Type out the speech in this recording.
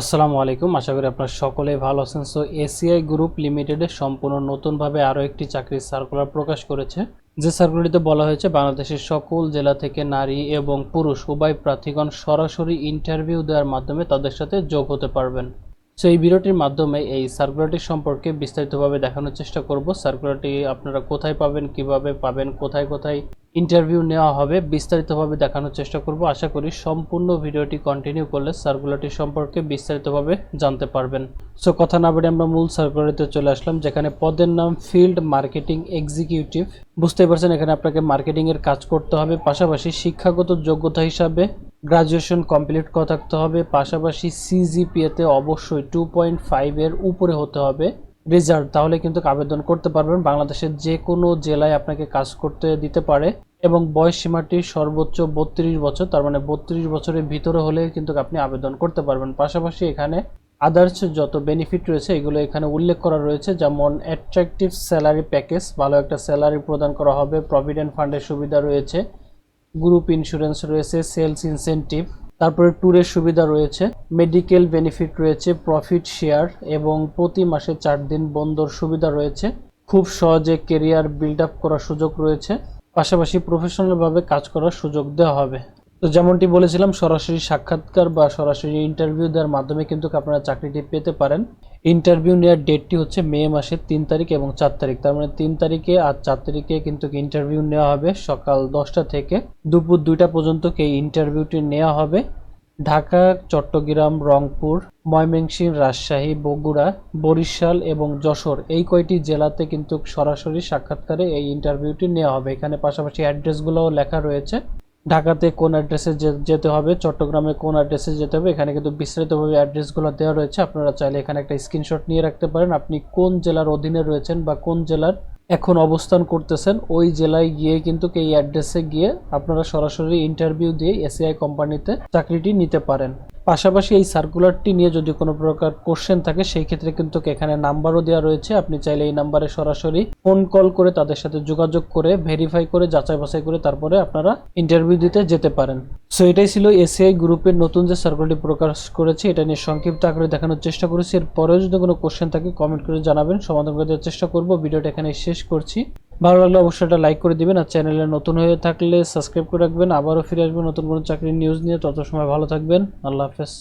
আসসালামু আলাইকুম। আশা করি আপনারা সকলেই ভালো আছেন। সো এসিআই গ্রুপ লিমিটেডে সম্পূর্ণ নতুনভাবে আরও একটি চাকরির সার্কুলার প্রকাশ করেছে। যে সার্কুলারিতে বলা হয়েছে, বাংলাদেশের সকল জেলা থেকে নারী এবং পুরুষ উভয় প্রার্থীগণ সরাসরি ইন্টারভিউ দেওয়ার মাধ্যমে তাদের সাথে যোগ হতে পারবেন। সো এই ভিডিওটির মাধ্যমে এই সার্কুলারটি সম্পর্কে বিস্তারিতভাবে দেখানোর চেষ্টা করব। সার্কুলারটি আপনারা কোথায় পাবেন, কীভাবে পাবেন, কোথায় কোথায় ইন্টারভিউ নেওয়া হবে, বিস্তারিতভাবে দেখানোর চেষ্টা করব। আশা করি সম্পূর্ণ ভিডিওটি কন্টিনিউ করলে সার্কুলারটি সম্পর্কে বিস্তারিতভাবে জানতে পারবেন। সো কথা না বলে আমরা মূল সার্কুলারিতে চলে আসলাম, যেখানে পদের নাম ফিল্ড মার্কেটিং এক্সিকিউটিভ বুঝতেই পারছেন, এখানে আপনাকে মার্কেটিং এর কাজ করতে হবে। পাশাপাশি শিক্ষাগত যোগ্যতা হিসাবে গ্রাজুয়েশন কমপ্লিট করা থাকতে হবে, পাশাপাশি সিজিপিএতে অবশ্যই টু পয়েন্ট ফাইভের উপরে হতে হবে রেজাল্ট তাহলে কিন্তু আবেদন করতে পারবেন, বাংলাদেশের যে কোনো জেলায় আপনাকে কাজ করতে দিতে পারে এবং বয়স সীমাটি সর্বোচ্চ বত্রিশ বছর, তার মানে বত্রিশ বছরের ভিতরে হলে কিন্তু আপনি আবেদন করতে পারবেন। পাশাপাশি এখানে আদার্স যত বেনিফিট রয়েছে, এগুলো এখানে উল্লেখ করা রয়েছে, যেমন অ্যাট্রাকটিভ স্যালারি প্যাকেজ ভালো একটা স্যালারি প্রদান করা হবে প্রভিডেন্ট ফান্ডের সুবিধা রয়েছে গ্রুপ ইন্স্যুরেন্স রয়েছে, সেলস ইনসেন্টিভ, তারপরে ট্যুরের সুবিধা রয়েছে, মেডিকেল বেনিফিট রয়েছে, প্রফিট শেয়ার এবং প্রতি মাসে চার দিন বন্দর সুবিধা রয়েছে, খুব সহজে কেরিয়ার বিল্ড আপ করার সুযোগ রয়েছে, পাশাপাশি প্রফেশনালভাবে কাজ করার সুযোগ দেওয়া হবে। তো যেমনটি বলেছিলাম, সরাসরি সাক্ষাৎকার বা সরাসরি ইন্টারভিউ দেওয়ার মাধ্যমে কিন্তু আপনারা চাকরিটি পেতে পারেন। ইন্টারভিউ নেওয়ার ডেটটি হচ্ছে মে মাসের তিন তারিখ এবং চার তারিখ। তার মানে তিন তারিখে আর চার তারিখে কিন্তু ইন্টারভিউ নেওয়া হবে সকাল দশটা থেকে। দুপুর দুইটা পর্যন্ত এই ইন্টারভিউটি নেওয়া হবে। ঢাকা, চট্টগ্রাম, রংপুর, ময়মনসিংহ, রাজশাহী, বগুড়া, বরিশাল এবং যশোর এই কয়টি জেলাতে কিন্তু সরাসরি সাক্ষাৎকারে এই ইন্টারভিউটি নেওয়া হবে। এখানে পাশাপাশি অ্যাড্রেসগুলোও লেখা রয়েছে। ঢাকাতে কোন অ্যাড্রেসে যেতে হবে, চট্টগ্রামে কোন অ্যাড্রেসে যেতে হবে, এখানে কিন্তু বিস্তারিতভাবে অ্যাড্রেসগুলো দেওয়া রয়েছে। আপনারা চাইলে এখানে একটা স্ক্রিনশট নিয়ে রাখতে পারেন। আপনি কোন জেলার অধীনে রয়েছেন বা কোন জেলার এখন অবস্থান করতেছেন, ওই জেলায় গিয়ে কিন্তু এই অ্যাড্রেসে গিয়ে আপনারা সরাসরি ইন্টারভিউ দিয়ে এসিআই কোম্পানিতে চাকরিটি নিতে পারেন। পাশাপাশি এই সার্কুলারটি নিয়ে যদি কোনো প্রকার কোশ্চেন থাকে, সেই ক্ষেত্রে কিন্তু এখানে নাম্বারও দেওয়া রয়েছে। আপনি চাইলে এই নাম্বারে সরাসরি ফোন কল করে তাদের সাথে যোগাযোগ করে ভেরিফাই করে, যাচাই বাছাই করে তারপরে আপনারা ইন্টারভিউ দিতে যেতে পারেন। সো এটাই ছিল এসিআই গ্রুপের নতুন যে সার্কুলারটি প্রকাশ করেছে, এটা নিয়ে সংক্ষিপ্ত আকারে দেখানোর চেষ্টা করেছি। এরপরেও যদি কোনো কোশ্চেন থাকে কমেন্ট করে জানাবেন। সমাধান করে দেওয়ার চেষ্টা করব। ভিডিওটা এখানে শেষ করছি। ভালো লাগলে অবশ্যই একটা লাইক করে দিবেন আর চ্যানেলে নতুন হয়ে থাকলে সাবস্ক্রাইব করে রাখবেন। আবারও ফিরে আসবেন নতুন কোনো চাকরির নিউজ নিয়ে। তত সময় ভালো থাকবেন। আল্লাহ হাফেজ।